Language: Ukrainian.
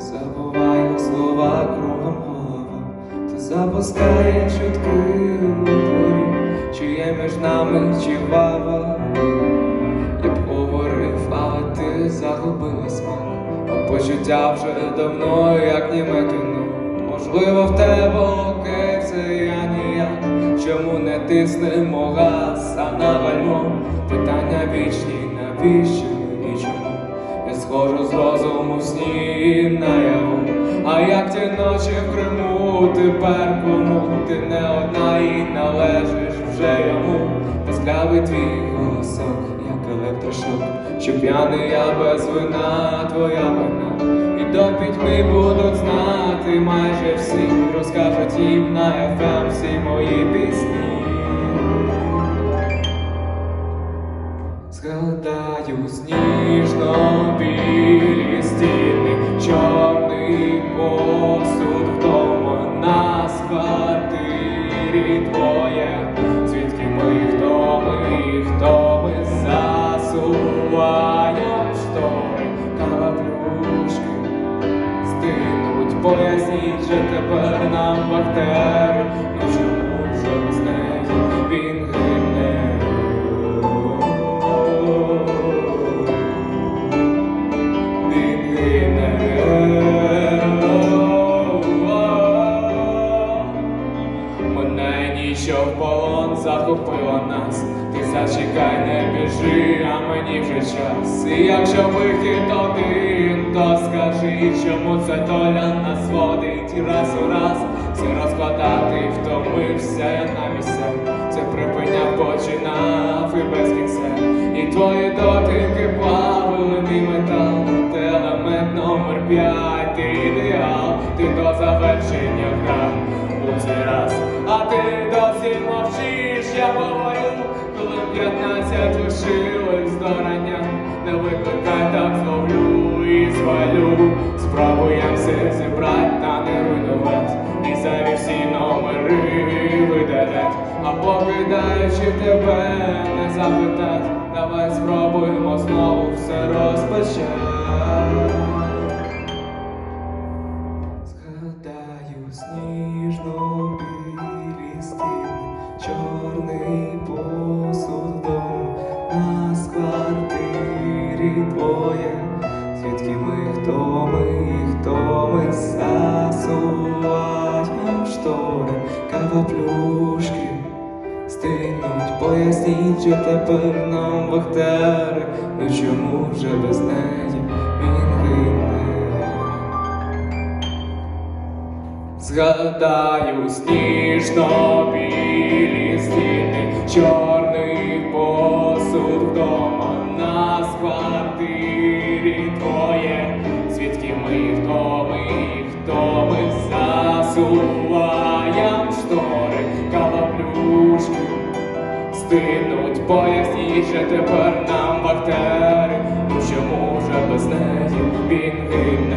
забуваю слова кругом голови, ти запускає чутки у дворі, чи є між нами чивава. Я б говорив, а ти загубилась мене, а почуття вже давно, як німе кіно. Можливо, в тебе окей, це я ніяк, чому не тиснемо мога, сам на вальмо, питання вічні навіщо? З сні наяву. А як ті ночі в Криму, тепер кому ти не одна і належиш вже йому. Пасклявий твій голосок, як електрошок, що п'яний я без вина, твоя вина. І до пітьми будуть знати майже всі, розкажуть їм на FM всі мої пісні. Поясніть же тепер нам бактери, ну чому ж без неї? Він Мене ніщо в полон захопила нас. Ти зачекай, не біжи, а мені вже час. І якщо вихід один, то скажи, чому це доля нас водить раз у раз. Все розкладати, втомився я на місця. Це припиняв, починав і без кінця. І твої дотики плавили мій метал. Ти елемент номер п'ять, ти ідеал, ти до завершення грав у раз. А ти досі мовчиш, я говорю, коли п'ятнадцять лишилось до рання. Не викликай так зловлю і звалю. Спробуєм все зібрать та не руйнувать. І зайві всі номери видалять. А покидаючи тебе, не запитать. Давай спробуємо знову все розпочать. Сніжно білі стіни, чорний посуд дому, нас в квартирі двоє, звідки ми, хто ми, хто ми засуваєм штори, кавоплюшки стинуть, поясніть же тепер нам вахтери, ну чому вже без неї Згадаю сніжно білі стіни, чорний посуд вдома, нас в квартирі твоє, звідки ми, хто ми, хто ми засуваєм штори, калаплюшки стинуть, поясніть же тепер нам бактери, ну чому вже без неї він?